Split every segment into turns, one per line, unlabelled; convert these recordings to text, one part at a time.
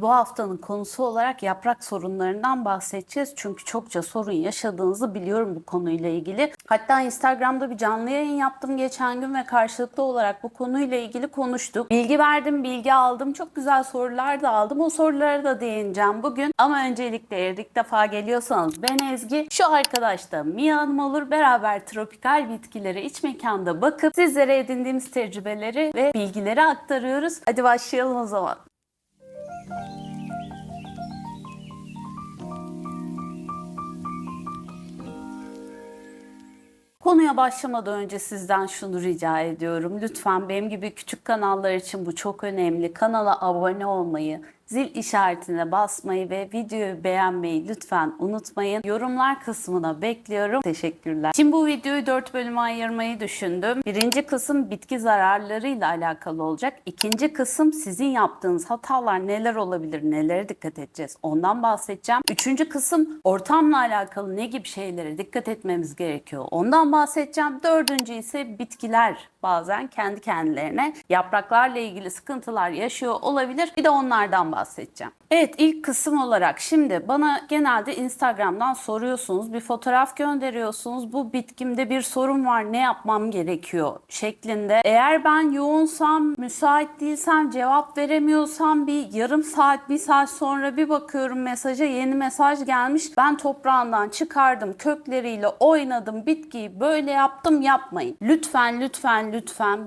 Bu haftanın konusu olarak yaprak sorunlarından bahsedeceğiz. Çünkü çokça sorun yaşadığınızı biliyorum bu konuyla ilgili. Hatta Instagram'da bir canlı yayın yaptım geçen gün ve karşılıklı olarak bu konuyla ilgili konuştuk. Bilgi verdim, bilgi aldım. Çok güzel sorular da aldım. O sorulara da değineceğim bugün. Ama öncelikle eğer ilk defa geliyorsanız ben Ezgi. Şu arkadaş da Mia Hanım olur. Beraber tropikal bitkilere iç mekanda bakıp sizlere edindiğimiz tecrübeleri ve bilgileri aktarıyoruz. Hadi başlayalım o zaman. Konuya başlamadan önce sizden şunu rica ediyorum. Lütfen benim gibi küçük kanallar için bu çok önemli. Kanala abone olmayı, zil işaretine basmayı ve videoyu beğenmeyi lütfen unutmayın. Yorumlar kısmına bekliyorum. Teşekkürler. Şimdi bu videoyu 4 bölüme ayırmayı düşündüm. Birinci kısım bitki zararlarıyla alakalı olacak. İkinci kısım sizin yaptığınız hatalar neler olabilir, nelere dikkat edeceğiz ondan bahsedeceğim. Üçüncü kısım ortamla alakalı ne gibi şeylere dikkat etmemiz gerekiyor ondan bahsedeceğim. Dördüncü ise bitkiler bazen kendi kendilerine yapraklarla ilgili sıkıntılar yaşıyor olabilir. Bir de onlardan bahsedeceğim. Evet ilk kısım olarak şimdi bana genelde Instagram'dan soruyorsunuz. Bir fotoğraf gönderiyorsunuz. Bu bitkimde bir sorun var ne yapmam gerekiyor şeklinde. Eğer ben yoğunsam, müsait değilsem, cevap veremiyorsam bir yarım saat, bir saat sonra bir bakıyorum mesaja yeni mesaj gelmiş. Ben toprağından çıkardım, kökleriyle oynadım, bitkiyi böyle yaptım yapmayın. Lütfen, lütfen, lütfen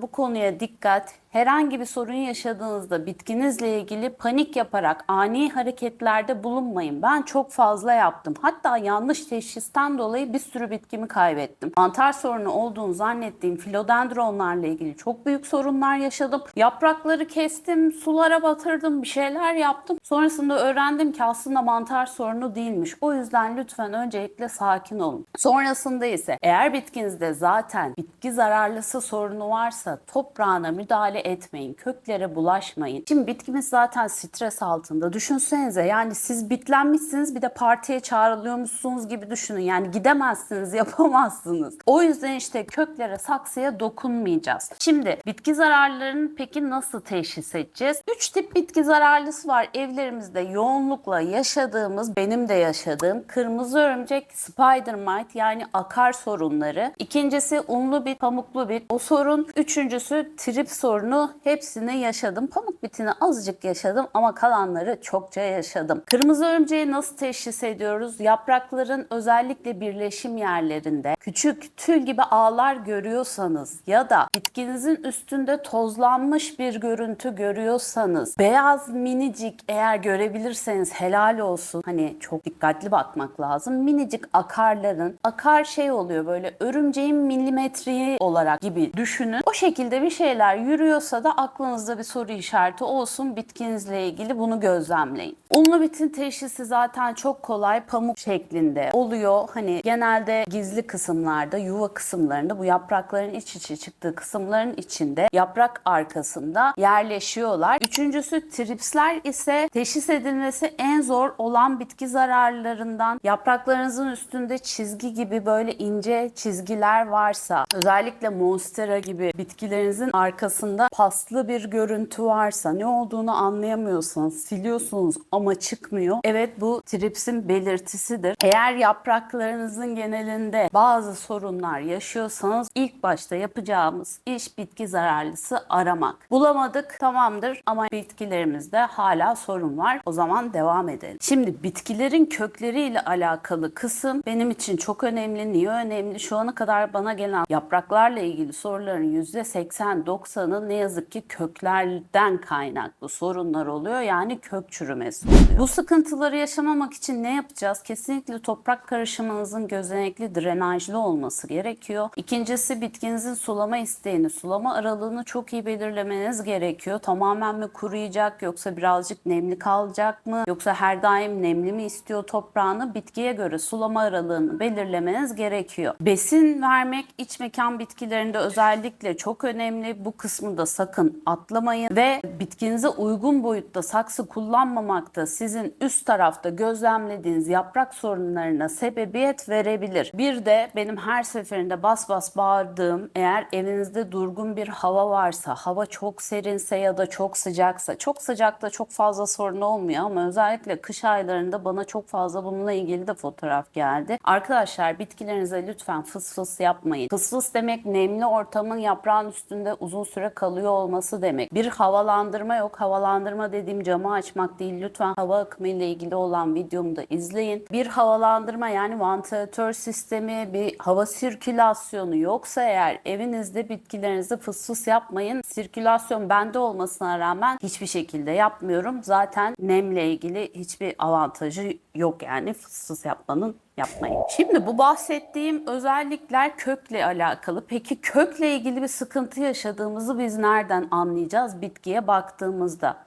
bu konuya dikkat. Herhangi bir sorun yaşadığınızda bitkinizle ilgili panik yaparak ani hareketlerde bulunmayın. Ben çok fazla yaptım. Hatta yanlış teşhisten dolayı bir sürü bitkimi kaybettim. Mantar sorunu olduğunu zannettiğim filodendronlarla ilgili çok büyük sorunlar yaşadım. Yaprakları kestim, sulara batırdım, bir şeyler yaptım. Sonrasında öğrendim ki aslında mantar sorunu değilmiş. O yüzden lütfen öncelikle sakin olun. Sonrasında ise eğer bitkinizde zaten bitki zararlısı sorunu varsa toprağına müdahale etmeyin. Köklere bulaşmayın. Şimdi bitkimiz zaten stres altında. Düşünsenize yani siz bitlenmişsiniz bir de partiye çağrılıyormuşsunuz gibi düşünün. Yani gidemezsiniz, yapamazsınız. O yüzden işte köklere, saksıya dokunmayacağız. Şimdi bitki zararlarını peki nasıl teşhis edeceğiz? Üç tip bitki zararlısı var. Evlerimizde yoğunlukla yaşadığımız, benim de yaşadığım kırmızı örümcek, spider mite yani akar sorunları. İkincisi unlu bit, pamuklu bit. O sorun. Üçüncüsü trip sorunu. Hepsini yaşadım. Pamuk bitini azıcık yaşadım ama kalanları çokça yaşadım. Kırmızı örümceği nasıl teşhis ediyoruz? Yaprakların özellikle birleşim yerlerinde küçük tül gibi ağlar görüyorsanız ya da bitkinizin üstünde tozlanmış bir görüntü görüyorsanız beyaz minicik eğer görebilirseniz helal olsun. Hani çok dikkatli bakmak lazım. Minicik akarların akar şey oluyor böyle örümceğin milimetreyi olarak gibi düşünün. O şekilde bir şeyler yürüyorsa da aklınızda bir soru işareti olsun. Bitkinizle ilgili bunu gözlemleyin. Unlu bitin teşhisi zaten çok kolay pamuk şeklinde oluyor. Hani genelde gizli kısımlarda, yuva kısımlarında bu yaprakların iç içe çıktığı kısımların içinde yaprak arkasında yerleşiyorlar. Üçüncüsü tripsler ise teşhis edilmesi en zor olan bitki zararlarından yapraklarınızın üstünde çizgi gibi böyle ince çizgiler varsa özellikle monstera gibi bitkilerinizin arkasında paslı bir görüntü varsa ne olduğunu anlayamıyorsanız siliyorsunuz ama çıkmıyor. Evet bu tripsin belirtisidir. Eğer yapraklarınızın genelinde bazı sorunlar yaşıyorsanız ilk başta yapacağımız iş bitki zararlısı aramak. Bulamadık tamamdır ama bitkilerimizde hala sorun var. O zaman devam edelim. Şimdi bitkilerin kökleriyle alakalı kısım benim için çok önemli. Niye önemli? Şu ana kadar bana gelen yapraklarla ilgili soruların %80-90'ı ne yazık ki köklerden kaynaklı sorunlar oluyor. Yani kök çürümesi oluyor. Bu sıkıntıları yaşamamak için ne yapacağız? Kesinlikle toprak karışımınızın gözenekli, drenajlı olması gerekiyor. İkincisi bitkinizin sulama isteğini, sulama aralığını çok iyi belirlemeniz gerekiyor. Tamamen mi kuruyacak yoksa birazcık nemli kalacak mı? Yoksa her daim nemli mi istiyor toprağını? Bitkiye göre sulama aralığını belirlemeniz gerekiyor. Besin vermek iç mekan bitkilerinde özellikle çok önemli. Bu kısmı da sakın atlamayın ve bitkinize uygun boyutta saksı kullanmamakta sizin üst tarafta gözlemlediğiniz yaprak sorunlarına sebebiyet verebilir. Bir de benim her seferinde bas bas bağırdığım eğer evinizde durgun bir hava varsa, hava çok serinse ya da çok sıcaksa, çok sıcakta çok fazla sorun olmuyor ama özellikle kış aylarında bana çok fazla bununla ilgili de fotoğraf geldi. Arkadaşlar bitkilerinize lütfen fıs fıs yapmayın. Fıs fıs demek nemli ortamın yaprağın üstünde uzun süre kalıyor olması demek. Bir havalandırma yok. Havalandırma dediğim camı açmak değil. Lütfen hava akımı ile ilgili olan videomu da izleyin. Bir havalandırma yani vantilatör sistemi, bir hava sirkülasyonu yoksa eğer evinizde bitkilerinizi fıs fıs yapmayın. Sirkülasyon bende olmasına rağmen hiçbir şekilde yapmıyorum. Zaten nemle ilgili hiçbir avantajı yok yani fıs fıs yapmanın yapmayın. Şimdi bu bahsettiğim özellikler kökle alakalı. Peki kökle ilgili bir sıkıntı yaşadığımızı biz nereden anlayacağız bitkiye baktığımızda?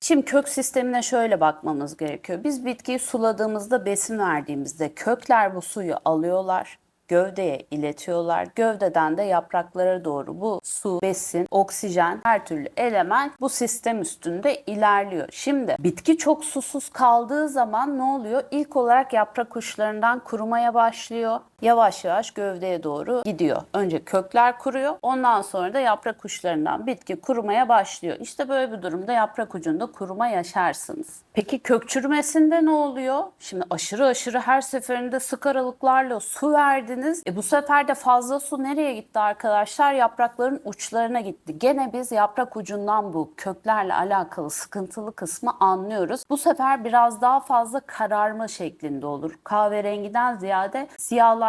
Şimdi kök sistemine şöyle bakmamız gerekiyor. Biz bitkiyi suladığımızda, besin verdiğimizde kökler bu suyu alıyorlar gövdeye iletiyorlar. Gövdeden de yapraklara doğru bu su, besin, oksijen, her türlü element bu sistem üstünde ilerliyor. Şimdi bitki çok susuz kaldığı zaman ne oluyor? İlk olarak yaprak uçlarından kurumaya başlıyor. Yavaş yavaş gövdeye doğru gidiyor. Önce kökler kuruyor. Ondan sonra da yaprak uçlarından bitki kurumaya başlıyor. İşte böyle bir durumda yaprak ucunda kuruma yaşarsınız. Peki kök çürümesinde ne oluyor? Şimdi aşırı aşırı her seferinde sık aralıklarla su verdiniz. E bu sefer de fazla su nereye gitti arkadaşlar? Yaprakların uçlarına gitti. Gene biz yaprak ucundan bu köklerle alakalı sıkıntılı kısmı anlıyoruz. Bu sefer biraz daha fazla kararma şeklinde olur. Kahverengiden ziyade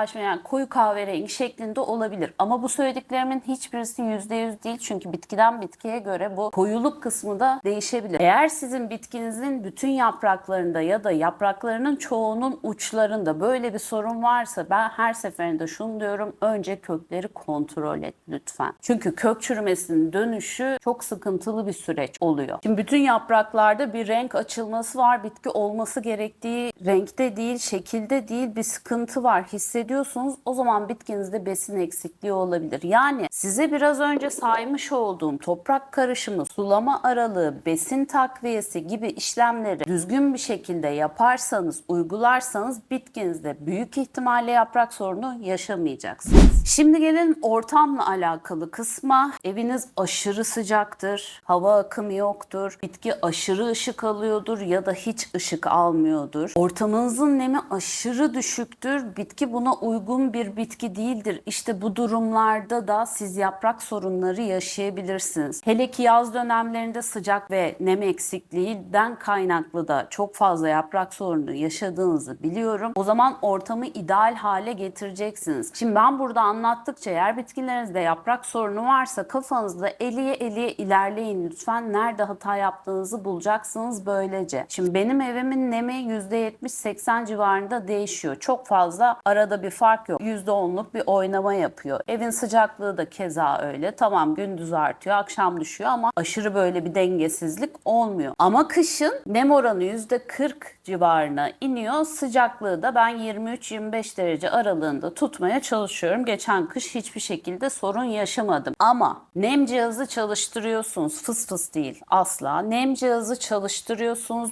siyahlaşma yani koyu kahverengi şeklinde olabilir. Ama bu söylediklerimin hiçbirisi %100 değil. Çünkü bitkiden bitkiye göre bu koyuluk kısmı da değişebilir. Eğer sizin bitkinizin bütün yapraklarında ya da yapraklarının çoğunun uçlarında böyle bir sorun varsa ben her seferinde şunu diyorum. Önce kökleri kontrol et lütfen. Çünkü kök çürümesinin dönüşü çok sıkıntılı bir süreç oluyor. Şimdi bütün yapraklarda bir renk açılması var. Bitki olması gerektiği renkte değil, şekilde değil bir sıkıntı var. Hissediyorsunuz. O zaman bitkinizde besin eksikliği olabilir. Yani size biraz önce saymış olduğum toprak karışımı, sulama aralığı, besin takviyesi gibi işlemleri düzgün bir şekilde yaparsanız, uygularsanız bitkinizde büyük ihtimalle yaprak sorunu yaşamayacaksınız. Şimdi gelelim ortamla alakalı kısma. Eviniz aşırı sıcaktır, hava akımı yoktur, bitki aşırı ışık alıyordur ya da hiç ışık almıyordur. Ortamınızın nemi aşırı düşüktür. Bitki buna uygun bir bitki değildir. İşte bu durumlarda da siz yaprak sorunları yaşayabilirsiniz. Hele ki yaz dönemlerinde sıcak ve nem eksikliğinden kaynaklı da çok fazla yaprak sorunu yaşadığınızı biliyorum. O zaman ortamı ideal hale getireceksiniz. Şimdi ben burada anlattıkça eğer bitkilerinizde yaprak sorunu varsa kafanızda eliye eliye ilerleyin lütfen. Nerede hata yaptığınızı bulacaksınız böylece. Şimdi benim evimin nemi %70-80 civarında değişiyor. Çok fazla arada bir fark yok. %10'luk bir oynama yapıyor. Evin sıcaklığı da keza öyle. Tamam gündüz artıyor, akşam düşüyor ama aşırı böyle bir dengesizlik olmuyor. Ama kışın nem oranı %40 civarına iniyor. Sıcaklığı da ben 23-25 derece aralığında tutmaya çalışıyorum. Geçen kış hiçbir şekilde sorun yaşamadım. Ama nem cihazı çalıştırıyorsunuz. Fıs fıs değil asla. Nem cihazı çalıştırıyorsunuz.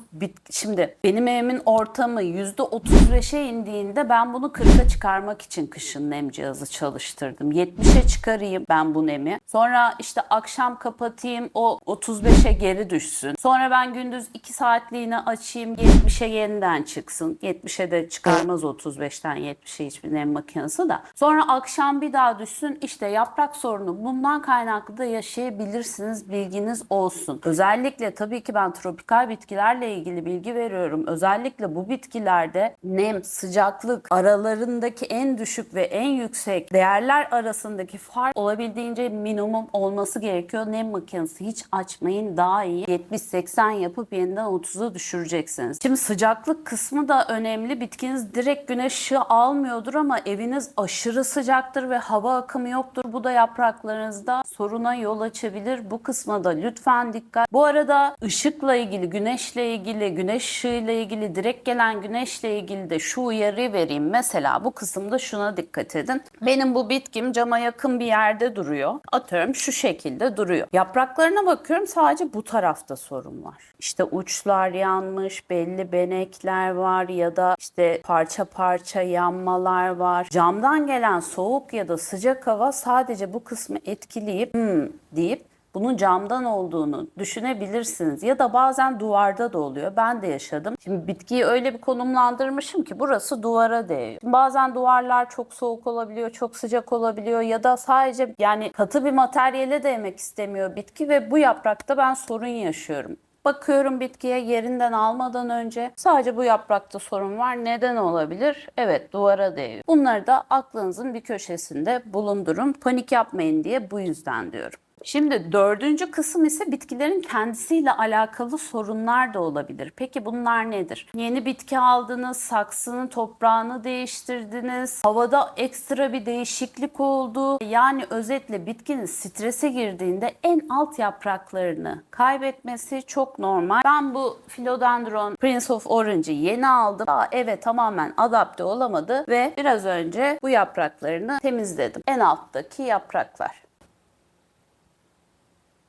Şimdi benim evimin ortamı %35'e indiğinde ben bunu 40'a çıkarmak için kışın nem cihazı çalıştırdım. 70'e çıkarayım ben bu nemi. Sonra işte akşam kapatayım o 35'e geri düşsün. Sonra ben gündüz 2 saatliğine açayım 70'e yeniden çıksın. 70'e de çıkarmaz 35'ten 70'e hiçbir nem makinesi da. Sonra akşam bir daha düşsün. İşte yaprak sorunu bundan kaynaklı da yaşayabilirsiniz. Bilginiz olsun. Özellikle tabii ki ben tropikal bitkilerle ilgili bilgi veriyorum. Özellikle bu bitkilerde nem, sıcaklık aralarındaki en düşük ve en yüksek değerler arasındaki fark olabildiğince minimum olması gerekiyor. Nem makinesi hiç açmayın daha iyi. 70-80 yapıp yeniden 30'a düşüreceksiniz. Şimdi sıcaklık kısmı da önemli. Bitkiniz direkt güneş ışığı almıyordur ama eviniz aşırı sıcak sıcaktır ve hava akımı yoktur. Bu da yapraklarınızda soruna yol açabilir. Bu kısma da lütfen dikkat. Bu arada ışıkla ilgili, güneşle ilgili, güneş ışığıyla ilgili, direkt gelen güneşle ilgili de şu uyarı vereyim. Mesela bu kısımda şuna dikkat edin. Benim bu bitkim cama yakın bir yerde duruyor. Atıyorum şu şekilde duruyor. Yapraklarına bakıyorum sadece bu tarafta sorun var. İşte uçlar yanmış, belli benekler var ya da işte parça parça yanmalar var. Camdan gelen soğuk ya da sıcak hava sadece bu kısmı etkileyip hmm deyip bunun camdan olduğunu düşünebilirsiniz ya da bazen duvarda da oluyor. Ben de yaşadım. Şimdi bitkiyi öyle bir konumlandırmışım ki burası duvara değiyor. Bazen duvarlar çok soğuk olabiliyor, çok sıcak olabiliyor ya da sadece yani katı bir materyale değmek istemiyor bitki ve bu yaprakta ben sorun yaşıyorum. Bakıyorum bitkiye yerinden almadan önce sadece bu yaprakta sorun var. Neden olabilir? Evet duvara değiyor. Bunları da aklınızın bir köşesinde bulundurun. Panik yapmayın diye bu yüzden diyorum. Şimdi dördüncü kısım ise bitkilerin kendisiyle alakalı sorunlar da olabilir. Peki bunlar nedir? Yeni bitki aldınız, saksının toprağını değiştirdiniz, havada ekstra bir değişiklik oldu. Yani özetle bitkinin strese girdiğinde en alt yapraklarını kaybetmesi çok normal. Ben bu Philodendron Prince of Orange'ı yeni aldım. Aa, eve tamamen adapte olamadı ve biraz önce bu yapraklarını temizledim. En alttaki yapraklar.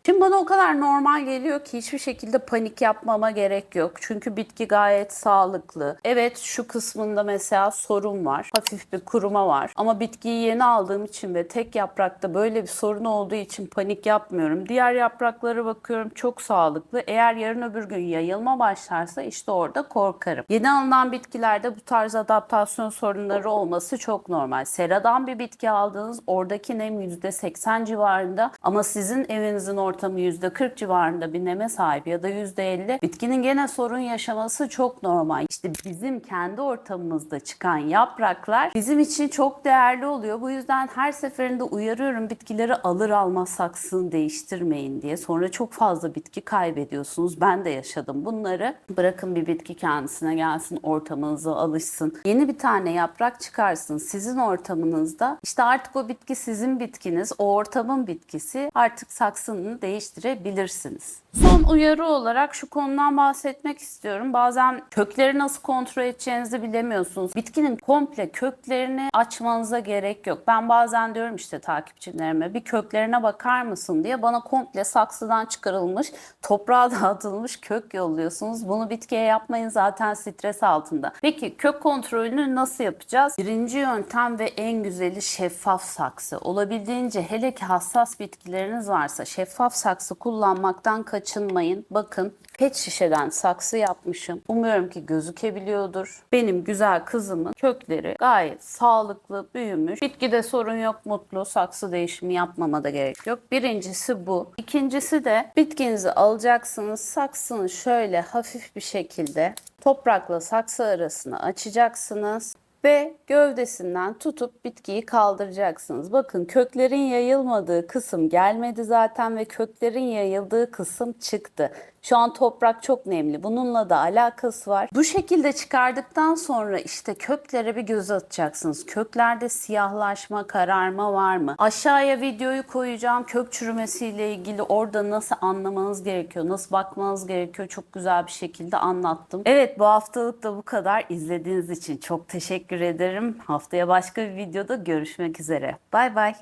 Şimdi bana o kadar normal geliyor ki hiçbir şekilde panik yapmama gerek yok. Çünkü bitki gayet sağlıklı. Evet şu kısmında mesela sorun var. Hafif bir kuruma var. Ama bitkiyi yeni aldığım için ve tek yaprakta böyle bir sorun olduğu için panik yapmıyorum. Diğer yapraklara bakıyorum çok sağlıklı. Eğer yarın öbür gün yayılma başlarsa işte orada korkarım. Yeni alınan bitkilerde bu tarz adaptasyon sorunları olması çok normal. Seradan bir bitki aldınız. Oradaki nem %80 civarında ama sizin evinizin ortamı %40 civarında bir neme sahip ya da %50 bitkinin gene sorun yaşaması çok normal. İşte bizim kendi ortamımızda çıkan yapraklar bizim için çok değerli oluyor. Bu yüzden her seferinde uyarıyorum bitkileri alır almaz saksını değiştirmeyin diye. Sonra çok fazla bitki kaybediyorsunuz. Ben de yaşadım bunları. Bırakın bir bitki kendisine gelsin, ortamınıza alışsın. Yeni bir tane yaprak çıkarsın sizin ortamınızda. İşte artık o bitki sizin bitkiniz, o ortamın bitkisi. Artık saksını değiştirebilirsiniz. Son uyarı olarak şu konudan bahsetmek istiyorum. Bazen kökleri nasıl kontrol edeceğinizi bilemiyorsunuz. Bitkinin komple köklerini açmanıza gerek yok. Ben bazen diyorum işte takipçilerime bir köklerine bakar mısın diye bana komple saksıdan çıkarılmış, toprağa dağıtılmış kök yolluyorsunuz. Bunu bitkiye yapmayın zaten stres altında. Peki kök kontrolünü nasıl yapacağız? Birinci yöntem ve en güzeli şeffaf saksı. Olabildiğince hele ki hassas bitkileriniz varsa şeffaf saksı kullanmaktan kaçınmayın. Bakın pet şişeden saksı yapmışım. Umuyorum ki gözükebiliyordur. Benim güzel kızımın kökleri gayet sağlıklı büyümüş. Bitkide sorun yok, mutlu. Saksı değişimi yapmama da gerek yok. Birincisi bu. İkincisi de bitkinizi alacaksınız. Saksını şöyle hafif bir şekilde toprakla saksı arasına açacaksınız ve gövdesinden tutup bitkiyi kaldıracaksınız. Bakın köklerin yayılmadığı kısım gelmedi zaten ve köklerin yayıldığı kısım çıktı. Şu an toprak çok nemli. Bununla da alakası var. Bu şekilde çıkardıktan sonra işte köklere bir göz atacaksınız. Köklerde siyahlaşma, kararma var mı? Aşağıya videoyu koyacağım. Kök çürümesiyle ilgili orada nasıl anlamanız gerekiyor, nasıl bakmanız gerekiyor çok güzel bir şekilde anlattım. Evet bu haftalık da bu kadar. İzlediğiniz için çok teşekkür ederim. Haftaya başka bir videoda görüşmek üzere. Bay bay.